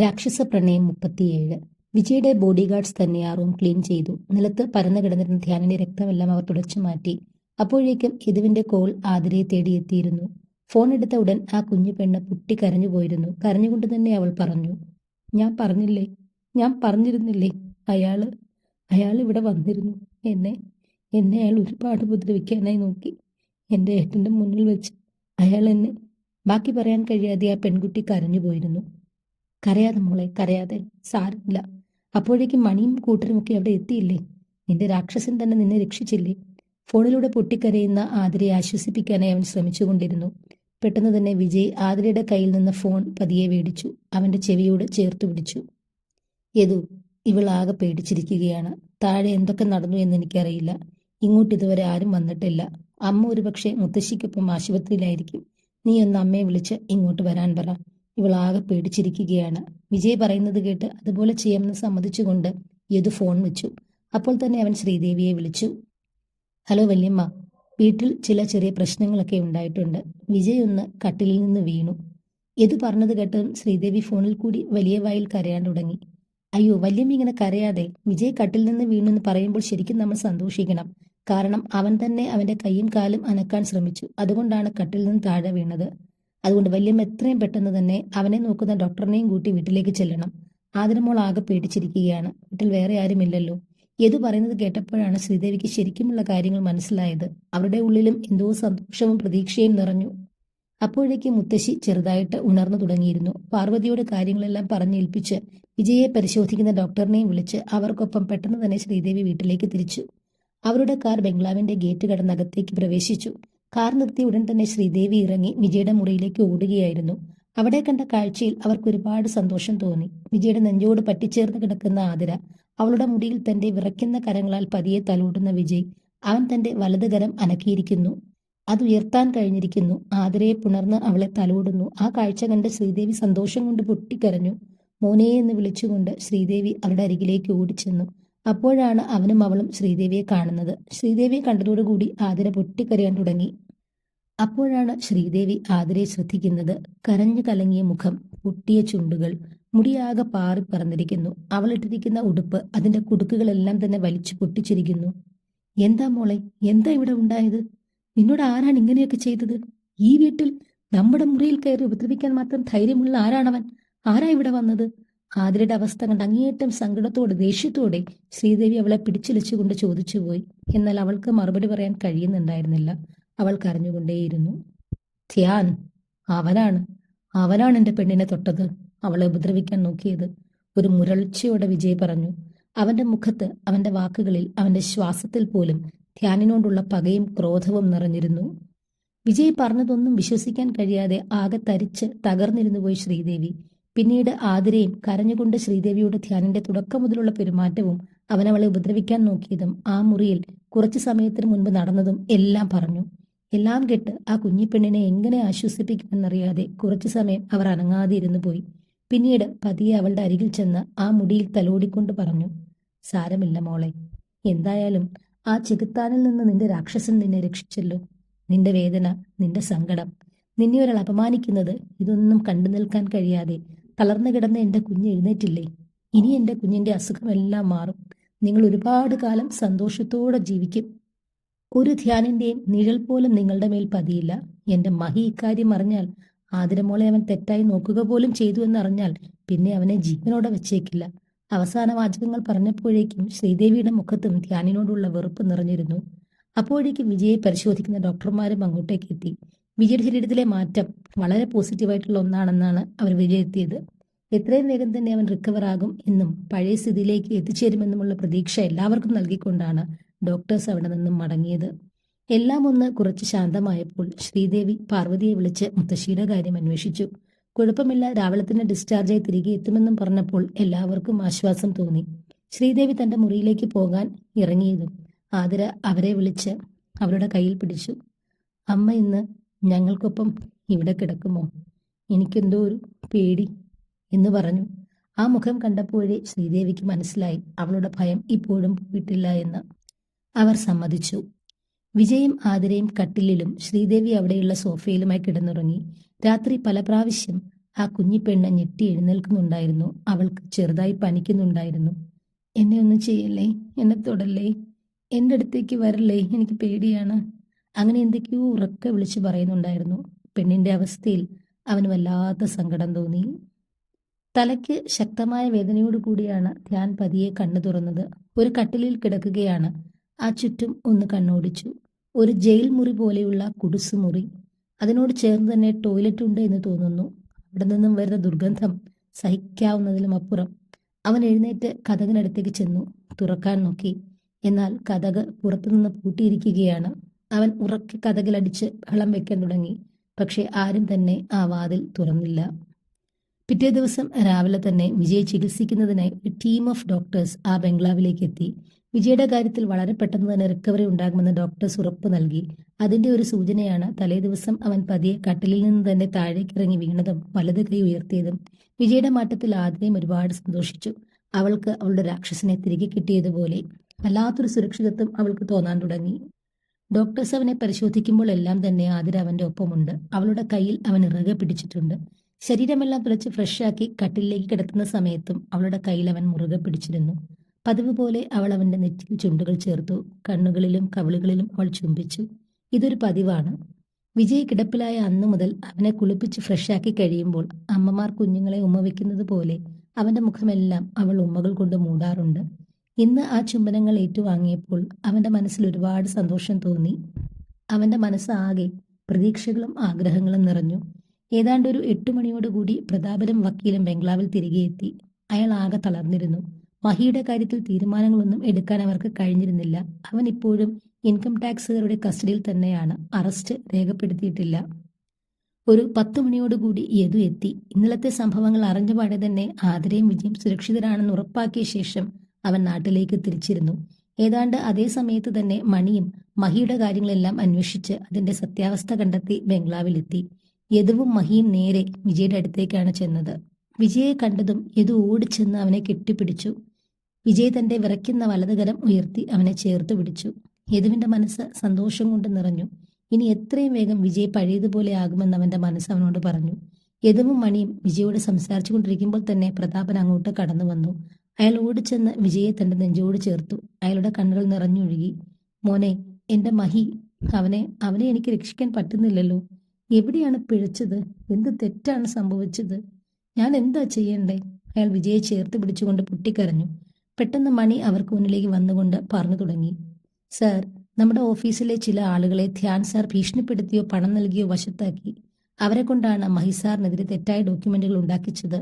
രാക്ഷസ പ്രണയം മുപ്പത്തിയേഴ്. വിജയുടെ ബോഡി ഗാർഡ്സ് തന്നെ ആ റൂം ക്ലീൻ ചെയ്തു. നിലത്ത് പരന്നു കിടന്നിരുന്ന ധ്യാനിന്റെ രക്തമെല്ലാം അവർ തുടച്ചു മാറ്റി. അപ്പോഴേക്കും യദുവിന്റെ കോൾ ആതിരയെ തേടിയെത്തിയിരുന്നു. ഫോൺ എടുത്ത ഉടൻ ആ കുഞ്ഞു പെണ്ണ് പുട്ടി കരഞ്ഞു പോയിരുന്നു. കരഞ്ഞുകൊണ്ട് തന്നെ അവൾ പറഞ്ഞു ഞാൻ പറഞ്ഞില്ലേ? ഞാൻ പറഞ്ഞിരുന്നില്ലേ? അയാൾ അയാൾ ഇവിടെ വന്നിരുന്നു. എന്നെ എന്നെ അയാൾ ഒരുപാട് ഉപദ്രവിക്കാനായി നോക്കി. എന്റെ ഏട്ടന്റെ മുന്നിൽ വെച്ച് അയാൾ എന്നെ. ബാക്കി പറയാൻ കഴിയാതെ ആ പെൺകുട്ടി കരഞ്ഞു പോയിരുന്നു. കരയാതെ മോളെ കരയാതെ. സാരമില്ല. അപ്പോഴേക്കും മണിയും കൂട്ടരും ഒക്കെ അവിടെ എത്തിയില്ലേ? നിന്റെ രാക്ഷസൻ തന്നെ നിന്നെ രക്ഷിച്ചില്ലേ? ഫോണിലൂടെ പൊട്ടിക്കരയുന്ന ആതിരയെ ആശ്വസിപ്പിക്കാനായി അവൻ ശ്രമിച്ചുകൊണ്ടിരുന്നു. പെട്ടെന്ന് തന്നെ വിജയ് ആതിരയുടെ കയ്യിൽ നിന്ന് ഫോൺ പതിയെ മേടിച്ചു. അവന്റെ ചെവിയോട് ചേർത്ത് പിടിച്ചു. യദു ഇവൾ ആകെ പേടിച്ചിരിക്കുകയാണ്. താഴെ എന്തൊക്കെ നടന്നു എന്ന് എനിക്കറിയില്ല. ഇങ്ങോട്ട് ഇതുവരെ ആരും വന്നിട്ടില്ല. അമ്മ ഒരുപക്ഷെ മുത്തശ്ശിക്കൊപ്പം ആശുപത്രിയിലായിരിക്കും. നീ ഒന്ന് അമ്മയെ വിളിച്ച് ഇങ്ങോട്ട് വരാൻ പറ. ഇവൾ ആകെ പേടിച്ചിരിക്കുകയാണ്. വിജയ് പറയുന്നത് കേട്ട് അതുപോലെ ചെയ്യാമെന്ന് സമ്മതിച്ചുകൊണ്ട് യദു ഫോൺ വെച്ചു. അപ്പോൾ തന്നെ അവൻ ശ്രീദേവിയെ വിളിച്ചു. ഹലോ വല്യമ്മ വീട്ടിൽ ചില ചെറിയ പ്രശ്നങ്ങളൊക്കെ ഉണ്ടായിട്ടുണ്ട്. വിജയ് ഒന്ന് കട്ടിലിൽ നിന്ന് വീണു യദു പറഞ്ഞത് കേട്ട് ശ്രീദേവി ഫോണിൽ കൂടി വലിയ വായിൽ കരയാൻ തുടങ്ങി. അയ്യോ വല്യമ്മ ഇങ്ങനെ കരയാതെ വിജയ് കട്ടിൽ നിന്ന് വീണു എന്ന് പറയുമ്പോൾ ശരിക്കും നമ്മൾ സന്തോഷിക്കണം. കാരണം അവൻ തന്നെ അവന്റെ കൈയും കാലും അനക്കാൻ ശ്രമിച്ചു. അതുകൊണ്ടാണ് കട്ടിൽ നിന്ന് താഴെ വീണത്. അതുകൊണ്ട് വല്യമ്മ എത്രയും പെട്ടെന്ന് തന്നെ അവനെ നോക്കുന്ന ഡോക്ടറിനെയും കൂട്ടി വീട്ടിലേക്ക് ചെല്ലണം. ആതിരമോൾ ആകെ പേടിച്ചിരിക്കുകയാണ്. വീട്ടിൽ വേറെ ആരുമില്ലല്ലോ. യദു പറയുന്നത് കേട്ടപ്പോഴാണ് ശ്രീദേവിക്ക് ശരിക്കുമുള്ള കാര്യങ്ങൾ മനസ്സിലായത്. അവരുടെ ഉള്ളിലും എന്തോ സന്തോഷവും പ്രതീക്ഷയും നിറഞ്ഞു. അപ്പോഴേക്ക് മുത്തശ്ശി ചെറുതായിട്ട് ഉണർന്നു തുടങ്ങിയിരുന്നു. പാർവതിയോട് കാര്യങ്ങളെല്ലാം പറഞ്ഞേൽപ്പിച്ച് വിജയെ പരിശോധിക്കുന്ന ഡോക്ടറിനെയും വിളിച്ച് അവർക്കൊപ്പം പെട്ടെന്ന് തന്നെ ശ്രീദേവി വീട്ടിലേക്ക് തിരിച്ചു. അവരുടെ കാർ ബംഗ്ലാവിന്റെ ഗേറ്റ് കടന്നകത്തേക്ക് പ്രവേശിച്ചു. കാർ നിർത്തി ഉടൻ തന്നെ ശ്രീദേവി ഇറങ്ങി വിജയുടെ മുറിയിലേക്ക് ഓടുകയായിരുന്നു. അവിടെ കണ്ട കാഴ്ചയിൽ അവർക്ക് ഒരുപാട് സന്തോഷം തോന്നി. വിജയുടെ നെഞ്ചോട് പറ്റിച്ചേർന്ന് കിടക്കുന്ന ആതിര അവളുടെ മുടിയിൽ തന്റെ വിറയ്ക്കുന്ന കരങ്ങളാൽ പതിയെ തലോടുന്ന വിജയ് അവൻ തന്റെ വലതുകരം അനക്കിയിരിക്കുന്നു. അത് ഉയർത്താൻ കഴിഞ്ഞിരിക്കുന്നു. ആതിരയെ പുണർന്ന് അവളെ തലോടുന്നു. ആ കാഴ്ച കണ്ട് ശ്രീദേവി സന്തോഷം കൊണ്ട് പൊട്ടിക്കരഞ്ഞു. മോനെ എന്ന് വിളിച്ചുകൊണ്ട് ശ്രീദേവി അവരുടെ അരികിലേക്ക് ഓടിച്ചെന്നു. അപ്പോഴാണ് അവനും അവളും ശ്രീദേവിയെ കാണുന്നത്. ശ്രീദേവിയെ കണ്ടതോടുകൂടി ആതിര പൊട്ടിക്കരയാൻ തുടങ്ങി. അപ്പോഴാണ് ശ്രീദേവി ആതിരെ ശ്രദ്ധിക്കുന്നത്. കരഞ്ഞു കലങ്ങിയ മുഖം പൊട്ടിയ ചുണ്ടുകൾ മുടിയാകെ പാറി പറന്നിരിക്കുന്നു. അവളിട്ടിരിക്കുന്ന ഉടുപ്പ് അതിന്റെ കുടുക്കുകളെല്ലാം തന്നെ വലിച്ചു പൊട്ടിച്ചിരിക്കുന്നു. എന്താ മോളെ എന്താ ഇവിടെ ഉണ്ടായത്? നിന്നോട് ആരാണ് ഇങ്ങനെയൊക്കെ ചെയ്തത്? ഈ വീട്ടിൽ നമ്മുടെ മുറിയിൽ കയറി ഉപദ്രവിക്കാൻ മാത്രം ധൈര്യമുള്ള ആരാണവൻ? ആരാ ഇവിടെ വന്നത്? ആതിരയുടെ അവസ്ഥ കണ്ട് അങ്ങേയറ്റം സങ്കടത്തോടെ ദേഷ്യത്തോടെ ശ്രീദേവി അവളെ പിടിച്ചിലിച്ചുകൊണ്ട് ചോദിച്ചുപോയി. എന്നാൽ അവൾക്ക് മറുപടി പറയാൻ കഴിയുന്നുണ്ടായിരുന്നില്ല. അവൾ കരഞ്ഞുകൊണ്ടേയിരുന്നു. ധ്യാൻ അവനാണ്. അവനാണ് എന്റെ പെണ്ണിനെ തൊട്ടത്. അവളെ ഉപദ്രവിക്കാൻ നോക്കിയത് ഒരു മുരൾച്ചയോടെ വിജയ് പറഞ്ഞു. അവന്റെ മുഖത്ത് അവന്റെ വാക്കുകളിൽ അവന്റെ ശ്വാസത്തിൽ പോലും ധ്യാനിനോടുള്ള പകയും ക്രോധവും നിറഞ്ഞിരുന്നു. വിജയ് പറഞ്ഞതൊന്നും വിശ്വസിക്കാൻ കഴിയാതെ ആകെ തരിച്ച് തകർന്നിരുന്നു പോയി ശ്രീദേവി. പിന്നീട് ആതിരയും കരഞ്ഞുകൊണ്ട് ശ്രീദേവിയോട് ധ്യാനിന്റെ തുടക്കം മുതലുള്ള പെരുമാറ്റവും അവനവളെ ഉപദ്രവിക്കാൻ നോക്കിയതും ആ മുറിയിൽ കുറച്ചു സമയത്തിന് മുൻപ് നടന്നതും എല്ലാം പറഞ്ഞു. എല്ലാം കെട്ട് ആ കുഞ്ഞിപ്പെണ്ണിനെ എങ്ങനെ ആശ്വസിപ്പിക്കുമെന്നറിയാതെ കുറച്ചു സമയം അവർ അനങ്ങാതെ ഇരുന്നു പോയി. പിന്നീട് പതിയെ അവളുടെ അരികിൽ ചെന്ന് ആ മുടിയിൽ തലോടിക്കൊണ്ട് പറഞ്ഞു സാരമില്ല മോളെ എന്തായാലും ആ ചെകുത്താനിൽ നിന്ന് നിന്റെ രാക്ഷസൻ നിന്നെ രക്ഷിച്ചല്ലോ. നിന്റെ വേദന നിന്റെ സങ്കടം നിന്നെ ഒരാൾ അപമാനിക്കുന്നത് ഇതൊന്നും കണ്ടു നിൽക്കാൻ കഴിയാതെ തളർന്നു കിടന്ന എന്റെ കുഞ്ഞ് എഴുന്നേറ്റില്ലേ? ഇനി എന്റെ കുഞ്ഞിന്റെ അസുഖമെല്ലാം മാറും. നിങ്ങൾ ഒരുപാട് കാലം സന്തോഷത്തോടെ ജീവിക്കും. ഒരു ധ്യാനിന്റെയും നിഴൽ പോലും നിങ്ങളുടെ മേൽ പതിയില്ല. എന്റെ മഹി ഇക്കാര്യം അറിഞ്ഞാൽ ആതിരമോളെ അവൻ തെറ്റായി നോക്കുക പോലും ചെയ്തു എന്നറിഞ്ഞാൽ പിന്നെ അവനെ ജീവനോടെ വെച്ചേക്കില്ല. അവസാന വാചകങ്ങൾ പറഞ്ഞപ്പോഴേക്കും ശ്രീദേവിയുടെ മുഖത്തും ധ്യാനിനോടുള്ള വെറുപ്പ് നിറഞ്ഞിരുന്നു. അപ്പോഴേക്കും വിജയെ പരിശോധിക്കുന്ന ഡോക്ടർമാരും അങ്ങോട്ടേക്ക് എത്തി. വിജയുടെ ശരീരത്തിലെ മാറ്റം വളരെ പോസിറ്റീവായിട്ടുള്ള ഒന്നാണെന്നാണ് അവർ വിലയിരുത്തിയത്. എത്രയും വേഗം തന്നെ അവൻ റിക്കവർ ആകും എന്നും പഴയ സ്ഥിതിയിലേക്ക് എത്തിച്ചേരുമെന്നുമുള്ള പ്രതീക്ഷ എല്ലാവർക്കും നൽകിക്കൊണ്ടാണ് ഡോക്ടേഴ്സ് അവിടെ നിന്നും മടങ്ങിയത്. എല്ലാം ഒന്ന് കുറച്ച് ശാന്തമായപ്പോൾ ശ്രീദേവി പാർവതിയെ വിളിച്ച് മുത്തശ്ശിയുടെ കാര്യം അന്വേഷിച്ചു. കുഴപ്പമില്ല രാവിലെ തന്നെ ഡിസ്ചാർജായി തിരികെ എത്തുമെന്നും പറഞ്ഞപ്പോൾ എല്ലാവർക്കും ആശ്വാസം തോന്നി. ശ്രീദേവി തന്റെ മുറിയിലേക്ക് പോകാൻ ഇറങ്ങിയതും ആതിര അവരെ വിളിച്ച് അവരുടെ കയ്യിൽ പിടിച്ചു. അമ്മ ഇന്ന് ഞങ്ങൾക്കൊപ്പം ഇവിടെ കിടക്കുമോ? എനിക്കെന്തോ ഒരു പേടി എന്ന് പറഞ്ഞു. ആ മുഖം കണ്ടപ്പോഴേ ശ്രീദേവിക്ക് മനസ്സിലായി അവളുടെ ഭയം ഇപ്പോഴും പോയിട്ടില്ല എന്ന്. അവർ സമ്മതിച്ചു. വിജയും ആതിരയും കട്ടിലിലും ശ്രീദേവി അവിടെയുള്ള സോഫയിലുമായി കിടന്നുറങ്ങി. രാത്രി പല പ്രാവശ്യം ആ കുഞ്ഞിപ്പെണ്ണ് ഞെട്ടി എഴുന്നേൽക്കുന്നുണ്ടായിരുന്നു. അവൾക്ക് ചെറുതായി പനിക്കുന്നുണ്ടായിരുന്നു. എന്നെ ഒന്നും ചെയ്യല്ലേ? എന്നെ തൊടല്ലേ? എന്റെ അടുത്തേക്ക് വരല്ലേ? എനിക്ക് പേടിയാണ്. അങ്ങനെ എന്തൊക്കെയോ ഉറക്കെ വിളിച്ചു പറയുന്നുണ്ടായിരുന്നു. പെണ്ണിന്റെ അവസ്ഥയിൽ അവന് വല്ലാത്ത സങ്കടം തോന്നി. തലയ്ക്ക് ശക്തമായ വേദനയോടു കൂടിയാണ് ധ്യാൻ പതിയെ കണ്ണു തുറന്നത്. ഒരു കട്ടിലിൽ കിടക്കുകയാണ് ആ ചുറ്റും ഒന്ന് കണ്ണോടിച്ചു. ഒരു ജയിൽ മുറി പോലെയുള്ള കുടുസ് മുറി. അതിനോട് ചേർന്ന് തന്നെ ടോയ്ലറ്റ് ഉണ്ട് എന്ന് തോന്നുന്നു. അവിടെ നിന്നും വരുന്ന ദുർഗന്ധം സഹിക്കാവുന്നതിലും അപ്പുറം. അവൻ എഴുന്നേറ്റ് കഥകിനടുത്തേക്ക് ചെന്നു. തുറക്കാൻ നോക്കി. എന്നാൽ കഥക് പുറത്തുനിന്ന് പൂട്ടിയിരിക്കുകയാണ്. അവൻ ഉറക്കെ കഥകിലടിച്ച് ബഹളം വെക്കാൻ തുടങ്ങി. പക്ഷെ ആരും തന്നെ ആ വാതിൽ തുറന്നില്ല. പിറ്റേ ദിവസം രാവിലെ തന്നെ വിജയ് ചികിത്സിക്കുന്നതിനായി ഒരു ടീം ഓഫ് ഡോക്ടേഴ്സ് ആ ബംഗ്ലാവിലേക്ക് എത്തി. വിജയുടെ കാര്യത്തിൽ വളരെ പെട്ടെന്ന് തന്നെ റിക്കവറി ഉണ്ടാകുമെന്ന് ഡോക്ടേഴ്സ് ഉറപ്പ് നൽകി. അതിന്റെ ഒരു സൂചനയാണ് തലേദിവസം അവൻ പതിയെ കട്ടിലിൽ നിന്ന് തന്നെ താഴേക്ക് ഇറങ്ങി വീണതും വലത് കൈ ഉയർത്തിയതും. വിജയുടെ മാറ്റത്തിൽ ആദ്യം ഒരുപാട് സന്തോഷിച്ചു. അവൾക്ക് അവളുടെ രാക്ഷസനെ തിരികെ കിട്ടിയതുപോലെ വല്ലാത്തൊരു സുരക്ഷിതത്വം അവൾക്ക് തോന്നാൻ തുടങ്ങി. ഡോക്ടേഴ്സ് അവനെ പരിശോധിക്കുമ്പോൾ എല്ലാം തന്നെ ആതിര അവന്റെ ഒപ്പമുണ്ട്. അവളുടെ കയ്യിൽ അവൻ ഇറുകെ പിടിച്ചിട്ടുണ്ട്. ശരീരമെല്ലാം തുളച്ച് ഫ്രഷാക്കി കട്ടിലേക്ക് കിടത്തുന്ന സമയത്തും അവളുടെ കയ്യിൽ അവൻ മുറുകെ പിടിച്ചിരുന്നു. പതിവ് പോലെ അവൾ അവന്റെ നെറ്റിയിൽ ചുണ്ടുകൾ ചേർത്തു കണ്ണുകളിലും കവിളുകളിലും അവൾ ചുംബിച്ചു. ഇതൊരു പതിവാണ്. വിജയ് കിടപ്പിലായ അന്നു മുതൽ അവനെ കുളിപ്പിച്ച് ഫ്രഷാക്കി കഴിയുമ്പോൾ അമ്മമാർ കുഞ്ഞുങ്ങളെ ഉമ്മ വെക്കുന്നത് പോലെ അവന്റെ മുഖമെല്ലാം അവൾ ഉമ്മകൾ കൊണ്ട് മൂടാറുണ്ട്. ഇന്ന് ആ ചുംബനങ്ങൾ ഏറ്റുവാങ്ങിയപ്പോൾ അവന്റെ മനസ്സിൽ ഒരുപാട് സന്തോഷം തോന്നി. അവന്റെ മനസ്സ് ആകെ പ്രതീക്ഷകളും ആഗ്രഹങ്ങളും നിറഞ്ഞു. ഏതാണ്ട് ഒരു എട്ടു മണിയോടുകൂടി പ്രതാപനും വക്കീലും ബംഗ്ലാവിൽ തിരികെ എത്തി. അയാൾ ആകെ തളർന്നിരുന്നു. മഹിയുടെ കാര്യത്തിൽ തീരുമാനങ്ങളൊന്നും എടുക്കാൻ അവർക്ക് കഴിഞ്ഞിരുന്നില്ല. അവൻ ഇപ്പോഴും ഇൻകം ടാക്സുകാരുടെ കസ്റ്റഡിയിൽ തന്നെയാണ്. അറസ്റ്റ് രേഖപ്പെടുത്തിയിട്ടില്ല. ഒരു പത്തു മണിയോടുകൂടി യദു എത്തി. ഇന്നലത്തെ സംഭവങ്ങൾ അറിഞ്ഞ പാടെ തന്നെ ആതിരയും വിജയം സുരക്ഷിതരാണെന്ന് ഉറപ്പാക്കിയ ശേഷം അവൻ നാട്ടിലേക്ക് തിരിച്ചിരുന്നു. ഏതാണ്ട് അതേ സമയത്ത് തന്നെ മണിയും മഹിയുടെ കാര്യങ്ങളെല്ലാം അന്വേഷിച്ച് അതിന്റെ സത്യാവസ്ഥ കണ്ടെത്തി ബംഗ്ലാവിലെത്തി. യദുവും മഹിയും നേരെ വിജയുടെ അടുത്തേക്കാണ് ചെന്നത്. വിജയെ കണ്ടതും യദു ഓടിച്ചെന്ന് അവനെ കെട്ടിപ്പിടിച്ചു. വിജയ് തന്റെ വിറയ്ക്കുന്ന വലതുകരം ഉയർത്തി അവനെ ചേർത്ത് പിടിച്ചു. യദുവിന്റെ മനസ്സ് സന്തോഷം കൊണ്ട് നിറഞ്ഞു. ഇനി എത്രയും വേഗം വിജയ് പഴയതുപോലെ ആകുമെന്ന് അവന്റെ മനസ്സ് അവനോട് പറഞ്ഞു. യദുവും മണിയും വിജയോട് സംസാരിച്ചു കൊണ്ടിരിക്കുമ്പോൾ തന്നെ പ്രതാപൻ അങ്ങോട്ട് കടന്നു വന്നു. അയാൾ ഓടിച്ചെന്ന് വിജയെ തന്റെ നെഞ്ചോട് ചേർത്തു. അയാളുടെ കണ്ണുകൾ നിറഞ്ഞൊഴുകി. മോനെ എന്റെ മഹി അവനെ അവനെ എനിക്ക് രക്ഷിക്കാൻ പറ്റുന്നില്ലല്ലോ. എവിടെയാണ് പിഴച്ചത്? എന്ത് തെറ്റാണ് സംഭവിച്ചത്? ഞാൻ എന്താ ചെയ്യണ്ടേ? അയാൾ വിജയെ ചേർത്ത് പിടിച്ചുകൊണ്ട് പൊട്ടിക്കരഞ്ഞു. പെട്ടെന്ന് മണി അവർക്ക് മുന്നിലേക്ക് വന്നുകൊണ്ട് പറഞ്ഞു തുടങ്ങി. സർ നമ്മുടെ ഓഫീസിലെ ചില ആളുകളെ ധ്യാൻ സാർ ഭീഷണിപ്പെടുത്തിയോ പണം നൽകിയോ വശത്താക്കി. അവരെ കൊണ്ടാണ് മഹിസാറിനെതിരെ തെറ്റായ ഡോക്യുമെന്റുകൾ ഉണ്ടാക്കിച്ചത്.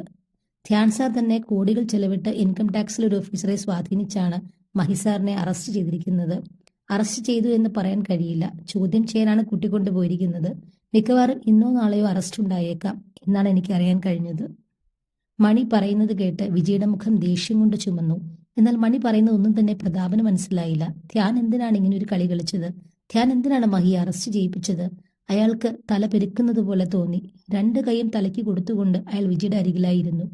ധ്യാൻ സാർ തന്നെ കോടികൾ ചെലവിട്ട് ഇൻകം ടാക്സിലെ ഒരു ഓഫീസറെ സ്വാധീനിച്ചാണ് മഹിസാറിനെ അറസ്റ്റ് ചെയ്തിരിക്കുന്നത്. അറസ്റ്റ് ചെയ്തു എന്ന് പറയാൻ കഴിയില്ല. ചോദ്യം ചെയ്യാനാണ് കൂട്ടിക്കൊണ്ടുപോയിരിക്കുന്നത് മിക്കവാറും ഇന്നോ നാളെയോ അറസ്റ്റ് ഉണ്ടായേക്കാം എന്നാണ് എനിക്ക് അറിയാൻ കഴിഞ്ഞത്. മണി പറയുന്നത് കേട്ട് വിജയുടെ മുഖം ദേഷ്യം കൊണ്ട് ചുമന്നു. എന്നാൽ മണി പറയുന്ന ഒന്നും തന്നെ പ്രതാപന് മനസ്സിലായില്ല. ധ്യാൻ എന്തിനാണ് ഇങ്ങനെ ഒരു കളി കളിച്ചത്? ധ്യാൻ എന്തിനാണ് മഹിയെ അറസ്റ്റ് ചെയ്യിപ്പിച്ചത്? അയാൾക്ക് തല പെരുക്കുന്നത് പോലെ തോന്നി. രണ്ട് കൈയും തലയ്ക്ക് കൊടുത്തുകൊണ്ട് അയാൾ വിജയുടെ അരികിലായിരുന്നു.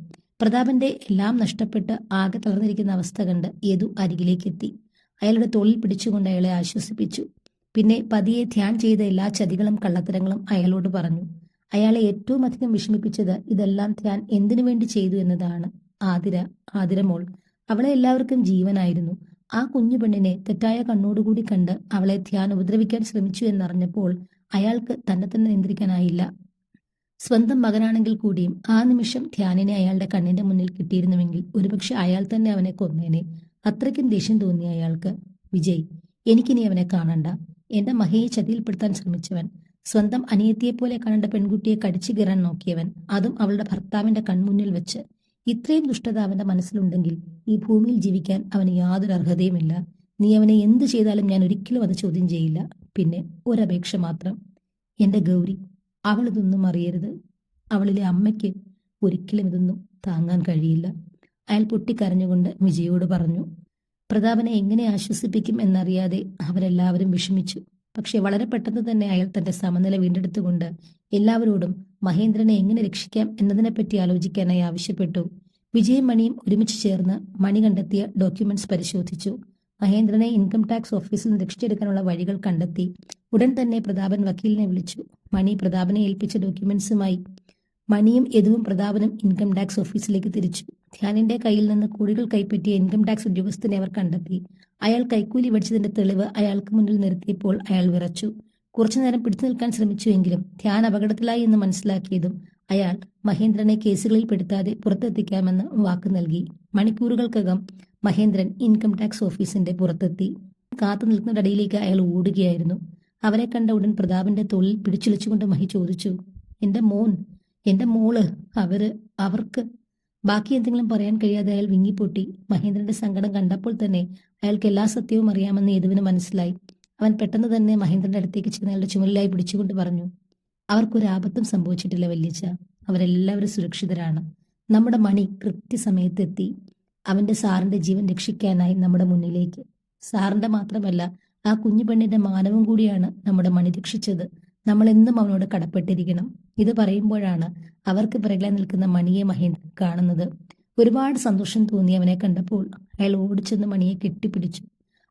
പ്രതാപന്റെ എല്ലാം നഷ്ടപ്പെട്ട് ആകെ തളർന്നിരിക്കുന്ന അവസ്ഥ കണ്ട് യദു അരികിലേക്ക് എത്തി അയാളുടെ തോളിൽ പിടിച്ചുകൊണ്ട് അയാളെ ആശ്വസിപ്പിച്ചു. പിന്നെ പതിയെ ധ്യാൻ ചെയ്ത എല്ലാ ചതികളും കള്ളത്തരങ്ങളും അയാളോട് പറഞ്ഞു. അയാളെ ഏറ്റവും അധികം വിഷമിപ്പിച്ചത് ഇതെല്ലാം ധ്യാൻ എന്തിനു വേണ്ടി ചെയ്തു എന്നതാണ്. ആതിര ആതിരമോൾ. അവളെ എല്ലാവർക്കും ജീവനായിരുന്നു. ആ കുഞ്ഞു പെണ്ണിനെ തെറ്റായ കണ്ണോടുകൂടി കണ്ട് അവളെ ധ്യാൻ ഉപദ്രവിക്കാൻ ശ്രമിച്ചു എന്നറിഞ്ഞപ്പോൾ അയാൾക്ക് തന്നെ തന്നെ നിയന്ത്രിക്കാനായില്ല. സ്വന്തം മകനാണെങ്കിൽ കൂടിയും ആ നിമിഷം ധ്യാനിനെ അയാളുടെ കണ്ണിന്റെ മുന്നിൽ കിട്ടിയിരുന്നുവെങ്കിൽ ഒരുപക്ഷെ അയാൾ തന്നെ അവനെ കൊന്നേനെ. അത്രയ്ക്കും ദേഷ്യം തോന്നിയ അയാൾക്ക് വിജയ് എനിക്കിനി അവനെ കാണണ്ട. എന്റെ മഹയെ ചതിയിൽപ്പെടുത്താൻ ശ്രമിച്ചവൻ സ്വന്തം അനിയത്തിയെപ്പോലെ കാണേണ്ട പെൺകുട്ടിയെ കടിച്ചു കീറാൻ നോക്കിയവൻ അതും അവളുടെ ഭർത്താവിന്റെ കൺമുന്നിൽ വെച്ച് ഇത്രയും ദുഷ്ടത അവന്റെ മനസ്സിലുണ്ടെങ്കിൽ ഈ ഭൂമിയിൽ ജീവിക്കാൻ അവന് യാതൊരു അർഹതയുമില്ല. നീ അവനെ എന്ത് ചെയ്താലും ഞാൻ ഒരിക്കലും അത് ചോദ്യം ചെയ്യില്ല. പിന്നെ ഒരപേക്ഷ മാത്രം. എന്റെ ഗൗരി അവൾ ഇതൊന്നും അറിയരുത്. അവളിലെ അമ്മയ്ക്ക് ഒരിക്കലും ഇതൊന്നും താങ്ങാൻ കഴിയില്ല. അയാൾ പൊട്ടിക്കരഞ്ഞുകൊണ്ട് വിജയോട് പറഞ്ഞു പ്രതാപനെ എങ്ങനെ ആശ്വസിപ്പിക്കും എന്നറിയാതെ അവരെല്ലാവരും വിഷമിച്ചു. പക്ഷെ വളരെ പെട്ടെന്ന് തന്നെ അയാൾ തന്റെ സമനില വീണ്ടെടുത്തുകൊണ്ട് എല്ലാവരോടും മഹേന്ദ്രനെ എങ്ങനെ രക്ഷിക്കാം എന്നതിനെപ്പറ്റി ആലോചിക്കാനായി ആവശ്യപ്പെട്ടു. വിജയും മണിയും ഒരുമിച്ച് ചേർന്ന് മണി കണ്ടെത്തിയ ഡോക്യുമെന്റ്സ് പരിശോധിച്ചു. മഹേന്ദ്രനെ ഇൻകം ടാക്സ് ഓഫീസിൽ നിന്ന് രക്ഷിച്ചെടുക്കാനുള്ള വഴികൾ കണ്ടെത്തി. ഉടൻ തന്നെ പ്രതാപൻ വക്കീലിനെ വിളിച്ചു. മണി പ്രതാപനെ ഏൽപ്പിച്ച ഡോക്യുമെന്റ്സുമായി മണിയും യദുവും പ്രതാപനും ഇൻകം ടാക്സ് ഓഫീസിലേക്ക് തിരിച്ചു. ധ്യാനിന്റെ കയ്യിൽ നിന്ന് കോടികൾ കൈപ്പറ്റിയ ഇൻകം ടാക്സ് ഉദ്യോഗസ്ഥനെ അവർ കണ്ടെത്തി. അയാൾ കൈക്കൂലി മേടിച്ചതിന്റെ തെളിവ് അയാൾക്ക് മുന്നിൽ നിർത്തിയപ്പോൾ അയാൾ വിറച്ചു. കുറച്ചുനേരം പിടിച്ചു നിൽക്കാൻ ശ്രമിച്ചുവെങ്കിലും ധ്യാൻ അപകടത്തിലായി എന്ന് മനസ്സിലാക്കിയതും അയാൾ മഹേന്ദ്രനെ കേസുകളിൽ പെടുത്താതെ പുറത്തെത്തിക്കാമെന്ന് വാക്ക് നൽകി. മണിക്കൂറുകൾക്കകം മഹേന്ദ്രൻ ഇൻകം ടാക്സ് ഓഫീസിന്റെ പുറത്തെത്തി. കാത്തു നിൽക്കുന്നതിടയിലേക്ക് അയാൾ ഓടുകയായിരുന്നു. അവരെ കണ്ട ഉടൻ പ്രതാപന്റെ തൊഴിൽ പിടിച്ചുലച്ചുകൊണ്ട് മഹി ചോദിച്ചു എന്റെ മോൻ എന്റെ മോൾ അവർ അവർക്ക് ബാക്കി എന്തെങ്കിലും പറയാൻ കഴിയാതെ അയാൾ വിങ്ങിപ്പൊട്ടി. മഹേന്ദ്രന്റെ സങ്കടം കണ്ടപ്പോൾ തന്നെ അയാൾക്ക് എല്ലാ സത്യവും അറിയാമെന്ന് യദുവിന് മനസ്സിലായി. അവൻ പെട്ടെന്ന് തന്നെ മഹേന്ദ്രന്റെ അടുത്തേക്ക് ചെന്ന് അയാളുടെ ചുമലിലായി പിടിച്ചുകൊണ്ട് പറഞ്ഞു അവർക്കൊരാപത്തും സംഭവിച്ചിട്ടില്ല വല്യച്ച അവരെല്ലാവരും സുരക്ഷിതരാണ്. നമ്മുടെ മണി കൃത്യസമയത്ത് എത്തി. അവന്റെ സാറിന്റെ ജീവൻ രക്ഷിക്കാനായി നമ്മുടെ മുന്നിലേക്ക്. സാറിന്റെ മാത്രമല്ല ആ കുഞ്ഞു പെണ്ണിന്റെ മാനവും കൂടിയാണ് നമ്മുടെ മണി രക്ഷിച്ചത്. നമ്മൾ എന്നും അവനോട് കടപ്പെട്ടിരിക്കണം. ഇത് പറയുമ്പോഴാണ് അവർക്ക് പിറകിലെ നിൽക്കുന്ന മണിയെ മഹേന്ദ്രൻ കാണുന്നത്. ഒരുപാട് സന്തോഷം തോന്നി അവനെ കണ്ടപ്പോൾ. അയാൾ ഓടിച്ചെന്ന് മണിയെ കെട്ടിപ്പിടിച്ചു.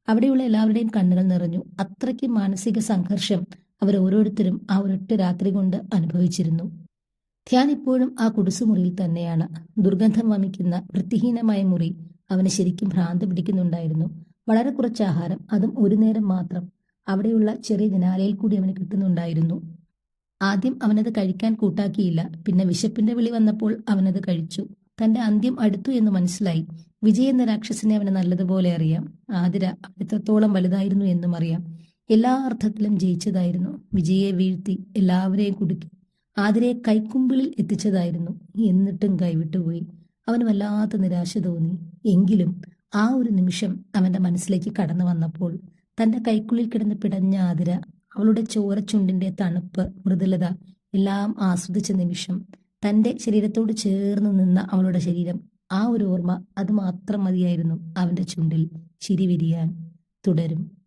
അവിടെയുള്ള എല്ലാവരുടെയും കണ്ണുകൾ നിറഞ്ഞു. അത്രയ്ക്ക് മാനസിക സംഘർഷം അവർ ഓരോരുത്തരും ആ ഒരൊറ്റ രാത്രി കൊണ്ട് അനുഭവിച്ചിരുന്നു. ധ്യാൻ ഇപ്പോഴും ആ കുടിസുമുറിയിൽ തന്നെയാണ്. ദുർഗന്ധം വമിക്കുന്ന വൃത്തിഹീനമായ മുറി അവന് ശരിക്കും ഭ്രാന്ത് പിടിക്കുന്നുണ്ടായിരുന്നു. വളരെ കുറച്ച് ആഹാരം അതും ഒരു നേരം മാത്രം അവിടെയുള്ള ചെറിയ ജനാലയിൽ കൂടി അവന് കിട്ടുന്നുണ്ടായിരുന്നു. ആദ്യം അവനത് കഴിക്കാൻ കൂട്ടാക്കിയില്ല. പിന്നെ വിശപ്പിന്റെ വിളി വന്നപ്പോൾ അവനത് കഴിച്ചു. തന്റെ അന്ത്യം അടുത്തു എന്ന് മനസ്സിലായി. വിജയ് എന്ന രാക്ഷസനെ അവന് നല്ലതുപോലെ അറിയാം. ആതിര എത്രത്തോളം വലുതായിരുന്നു എന്നും അറിയാം. എല്ലാ അർത്ഥത്തിലും ജയിച്ചതായിരുന്നു. വിജയെ വീഴ്ത്തി എല്ലാവരെയും കുടുക്കി ആതിരയെ കൈക്കുമ്പിളിൽ എത്തിച്ചതായിരുന്നു. എന്നിട്ടും കൈവിട്ടുപോയി അവന് വല്ലാത്ത നിരാശ തോന്നി. എങ്കിലും ആ ഒരു നിമിഷം അവന്റെ മനസ്സിലേക്ക് കടന്നു വന്നപ്പോൾ തന്റെ കൈക്കുള്ളിൽ കിടന്ന് പിടഞ്ഞ ആതിര അവളുടെ ചോരച്ചുണ്ടിന്റെ തണുപ്പ് മൃദുലത എല്ലാം ആസ്വദിച്ച നിമിഷം തന്റെ ശരീരത്തോട് ചേർന്ന് നിന്ന അവളുടെ ശരീരം ആ ഒരു ഓർമ്മ അത് മാത്രം മതിയായിരുന്നു അവന്റെ ചുണ്ടിൽ. ചിരി വിരിയാൻ തുടരും.